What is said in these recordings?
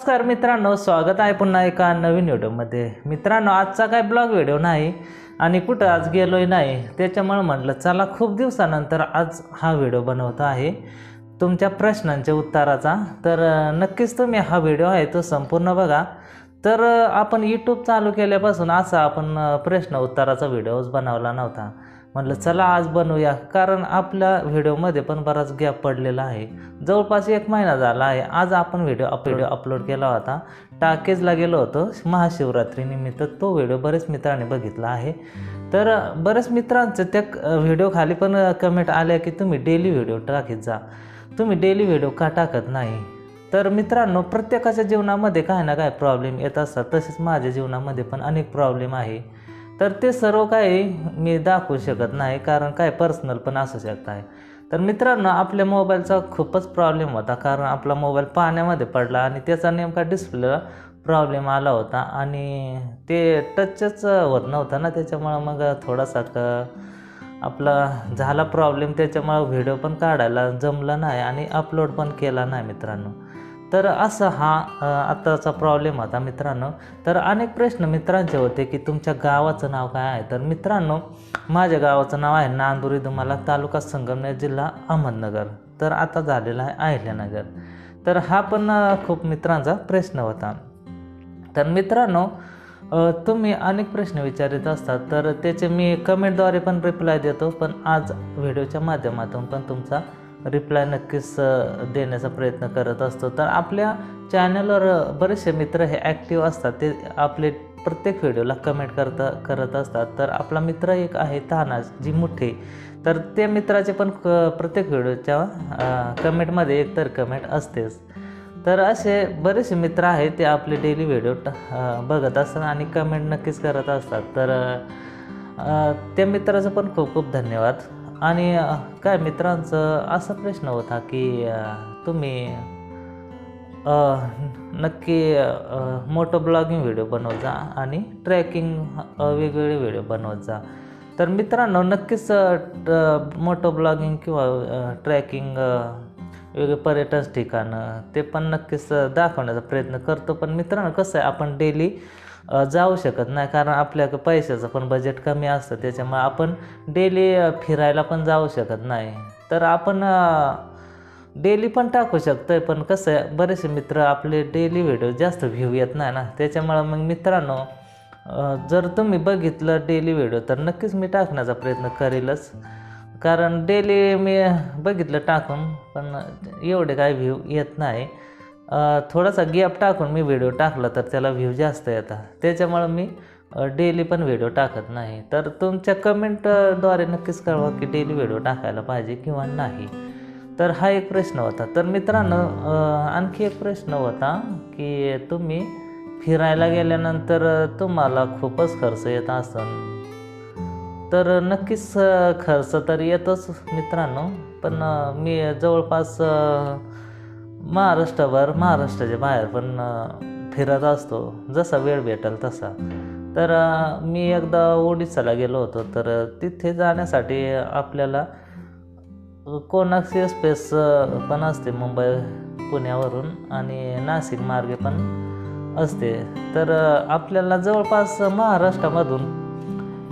नमस्कार मित्रांनो स्वागत आहे पुन्हा एका नवीन व्हिडिओमध्ये मित्रांनो आजचा काय ब्लॉग व्हिडिओ नाही आणि कुठं आज गेलोय नाही त्याच्यामुळे म्हटलं चला खूप दिवसानंतर आज हा व्हिडिओ बनवतो आहे. तुमच्या प्रश्नांच्या उत्तराचा. तर नक्कीच तुम्ही हा व्हिडिओ आहे तो संपूर्ण बघा. तर आपण यूट्यूब चालू केल्यापासून असा आपण प्रश्न उत्तराचा व्हिडिओज बनवला नव्हता. म्हटलं चला आज बनवूया. कारण आपल्या व्हिडिओमध्ये पण बराच गॅप पडलेला आहे. जवळपास एक महिना झाला आहे. आज आपण व्हिडिओ अप व्हिडिओ अपलोड केला होता. टाकेजला गेलो होतो. महाशिवरात्रीनिमित्त तो व्हिडिओ बरेच मित्रांनी बघितला आहे. तर बरेच मित्रांचं त्या व्हिडिओ खाली पण कमेंट आल्या की तुम्ही डेली व्हिडिओ टाकीत जा. तुम्ही डेली व्हिडिओ का टाकत नाही? तर मित्रांनो प्रत्येकाच्या जीवनामध्ये काय ना काय प्रॉब्लेम येत असतात. तसेच माझ्या जीवनामध्ये पण अनेक प्रॉब्लेम आहे. तर ते सर्व काही मी दाखवू शकत नाही कारण काय पर्सनल पण असू शकत आहे. तर मित्रांनो आपल्या मोबाईलचा खूपच प्रॉब्लेम होता कारण आपला मोबाईल पाण्यामध्ये पडला आणि त्याचा नेमका डिस्प्लेला प्रॉब्लेम आला होता आणि ते टचच होत नव्हतं ना त्याच्यामुळं मग थोडासा क आपला झाला प्रॉब्लेम त्याच्यामुळं व्हिडिओ पण काढायला जमलं नाही आणि अपलोड पण केला नाही मित्रांनो. तर असा हा आत्ताचा प्रॉब्लेम होता मित्रांनो. तर अनेक प्रश्न मित्रांचे होते की तुमच्या गावाचं नाव काय आहे? तर मित्रांनो माझ्या गावाचं नाव आहे नांदुरी दुमाला तालुका संगमनेर जिल्हा अहमदनगर. तर आता झालेला आहे अहिल्यानगर. तर हा पण खूप मित्रांचा प्रश्न होता. तर मित्रांनो तुम्ही अनेक प्रश्न विचारित असतात तर त्याचे मी कमेंटद्वारे पण रिप्लाय देतो पण आज व्हिडिओच्या माध्यमातून पण तुमचा रिप्लाय नक्कीच देण्याचा प्रयत्न करत असतो. तर आपल्या चॅनलवर बरेचसे मित्र हे ॲक्टिव्ह असतात. ते आपले प्रत्येक व्हिडिओला कमेंट करता करत असतात. तर आपला मित्र एक आहे तानाज जी मुठे तर त्या मित्राचे पण क प्रत्येक व्हिडिओच्या कमेंटमध्ये एकतर कमेंट असतेच. तर असे बरेचसे मित्र आहेत ते आपले डेली व्हिडिओ बघत असतात आणि कमेंट नक्कीच करत असतात. तर त्या मित्राचं पण खूप खूप धन्यवाद. आणि काय मित्रांचं असा प्रश्न होता की तुम्ही नक्की मोटो ब्लॉगिंग व्हिडिओ बनवत जा आणि ट्रॅकिंग वेगवेगळे व्हिडिओ बनवत जा. तर मित्रांनो नक्कीच मोठं मोटो ब्लॉगिंग किंवा ट्रॅकिंग वेगळे पर्यटन ठिकाणं ते पण नक्कीच दाखवण्याचा प्रयत्न करतो. पण मित्रांनो कसं आहे आपण डेली जाऊ शकत नाही. कारण आपल्याकडे पैशाचं पण बजेट कमी असतं. त्याच्यामुळे आपण डेली फिरायला पण जाऊ शकत नाही. तर आपण डेली पण टाकू शकतो आहे पण कसं आहे बरेचसे मित्र आपले डेली व्हिडिओ जास्त व्ह्यू येत नाही ना. त्याच्यामुळं मग मित्रांनो जर तुम्ही बघितलं डेली व्हिडिओ तर नक्कीच मी टाकण्याचा प्रयत्न करेलच. कारण डेली मी बघितलं टाकून पण एवढे काय व्ह्यू येत नाही. थोडासा गॅप टाकून मी व्हिडिओ टाकला तर त्याला व्ह्यू जास्त येतात त्याच्यामुळं मी डेली पण व्हिडिओ टाकत नाही. तर तुमच्या कमेंटद्वारे नक्कीच कळवा की डेली व्हिडिओ टाकायला पाहिजे किंवा नाही. तर हा एक प्रश्न होता. तर मित्रांनो आणखी एक प्रश्न होता की तुम्ही फिरायला गेल्यानंतर तुम्हाला खूपच खर्च येत असेल तर नक्कीच खर्च तर येतोच मित्रांनो. पण मी जवळपास महाराष्ट्रभर महाराष्ट्राच्या बाहेर पण फिरत असतो. जसा वेळ भेटेल तसा. तर मी एकदा ओडिसाला गेलो होतो. तर तिथे जाण्यासाठी आपल्याला कोणाक्सी एक्सप्रेस पण असते मुंबई पुण्यावरून आणि नाशिक मार्गे पण असते. तर आपल्याला जवळपास महाराष्ट्रामधून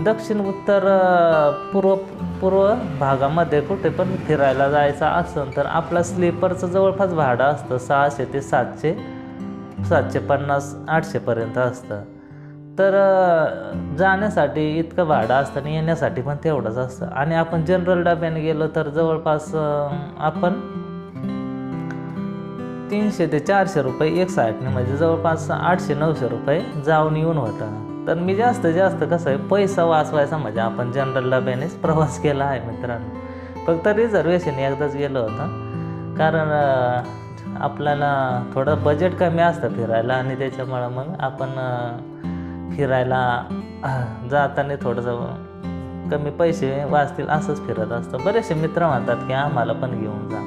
दक्षिण उत्तर पूर्व पूर्व भागामध्ये कुठे पण फिरायला जायचं असेल तर आपला स्लीपरचं जवळपास भाडं असतं सहाशे ते सातशे सातशे पन्नास आठशेपर्यंत असतं. तर जाण्यासाठी इतकं भाडं असतं आणि येण्यासाठी पण तेवढंच असतं. आणि आपण जनरल डब्याने गेलो तर जवळपास आपण तीनशे ते चारशे रुपये एक साईडने म्हणजे जवळपास आठशे नऊशे रुपये जाऊन येऊन होतं. तर मी जास्त जास्त कसं आहे पैसा वाचवायचा म्हणजे आपण जनरल डब्यानेच प्रवास केला आहे मित्रांनो. फक्त रिझर्वेशन एकदाच गेलं होतं. कारण आपल्याला थोडं बजेट कमी असतं फिरायला आणि त्याच्यामुळं मग आपण फिरायला जाताना थोडंसं कमी पैसे वाचतील असंच फिरत असतं. बरेचसे मित्र म्हणतात की आम्हाला पण घेऊन जा.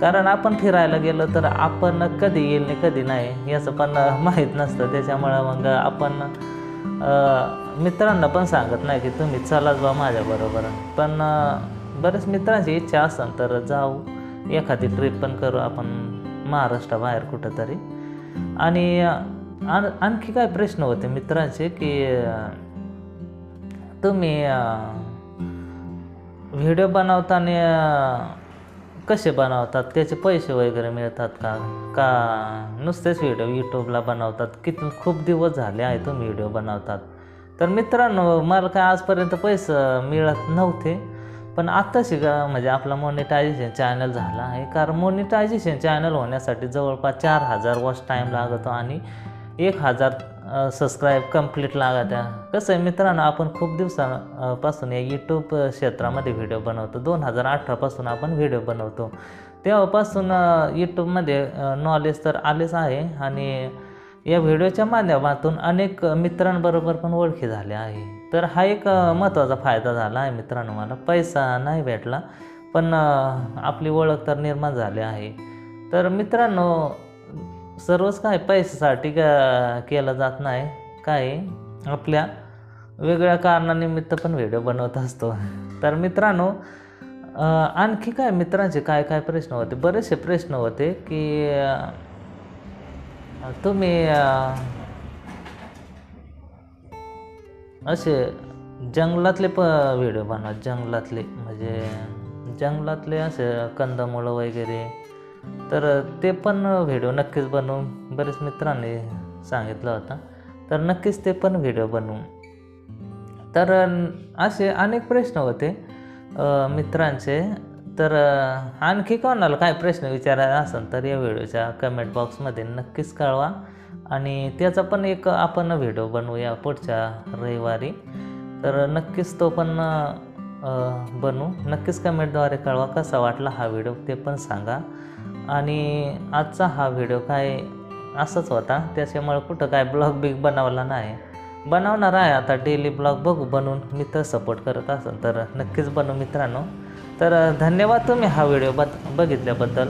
कारण आपण फिरायला गेलो तर आपण कधी येईल नाही कधी नाही याचं पण माहीत नसतं. त्याच्यामुळं मग आपण मित्रांना पण सांगत नाही की तुम्ही चलाच बा माझ्याबरोबर पण बरेच मित्रांची इच्छा असेल तर जाऊ. एखादी ट्रिप पण करू आपण महाराष्ट्राबाहेर कुठंतरी. आणि आण आणखी काय प्रश्न होते मित्रांचे की तुम्ही व्हिडिओ बनवताना कसे बनवतात त्याचे पैसे वगैरे मिळतात का? का नुसतेच व्हिडिओ यूट्यूबला बनवतात? किती खूप दिवस झाले आहे तुम्ही व्हिडिओ बनवतात. तर मित्रांनो मला काय आजपर्यंत पैसे मिळत नव्हते पण आत्ताशी का म्हणजे आपला मोनिटायझेशन चॅनल झाला आहे. कारण मोनिटायझेशन चॅनल होण्यासाठी जवळपास चार हजार वॉच टाईम लागतो आणि एक हजार सबस्क्राईब कंप्लीट लागत आहे कसं आहे मित्रांनो आपण खूप दिवसापासून या यूट्यूब क्षेत्रामध्ये व्हिडिओ बनवतो. दोन हजार अठरापासून आपण व्हिडिओ बनवतो. तेव्हापासून यूट्यूबमध्ये नॉलेज तर आलेच आहे आणि या व्हिडिओच्या माध्यमातून अनेक मित्रांबरोबर पण ओळखी झाल्या आहे. तर हा एक महत्त्वाचा फायदा झाला आहे मित्रांनो मला. पैसा नाही भेटला पण आपली ओळख तर निर्माण झाली आहे. तर मित्रांनो सर्वच काय पैशासाठी का केलं जात नाही काय आपल्या वेगळ्या कारणानिमित्त पण व्हिडिओ बनवत असतो. तर मित्रांनो आणखी काय मित्रांचे काय काय प्रश्न होते? बरेचसे प्रश्न होते की तुम्ही असे जंगलातले प व्हिडिओ बनवा. जंगलातले म्हणजे जंगलातले असे कंदमुळं वगैरे तर ते पण व्हिडिओ नक्कीच बनवून बरेच मित्रांनी सांगितलं होतं. तर नक्कीच ते पण व्हिडिओ बनवू. तर असे अनेक प्रश्न होते मित्रांचे. तर आणखी कोणाला काय प्रश्न विचारायचा असेल तर या व्हिडिओच्या कमेंट बॉक्समध्ये नक्कीच कळवा. आणि त्याचा पण एक आपण व्हिडिओ बनवूया पुढच्या रविवारी. तर नक्कीच तो पण बनू. नक्कीच कमेंटद्वारे कळवा कसा वाटला हा व्हिडिओ ते पण सांगा. आणि आजचा हा व्हिडिओ काय असाच होता त्याच्यामुळे कुठं काय ब्लॉग बिग बनवला नाही. बनवणार आहे आता डेली ब्लॉग बघू बनवून मित्र सपोर्ट करत असेल तर नक्कीच बनवू मित्रांनो. तर धन्यवाद तुम्ही हा व्हिडिओ बघ बघितल्याबद्दल.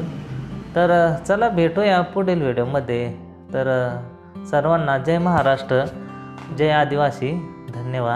तर चला भेटूया पुढील व्हिडिओमध्ये. तर सर्वांना जय महाराष्ट्र जय आदिवासी. धन्यवाद.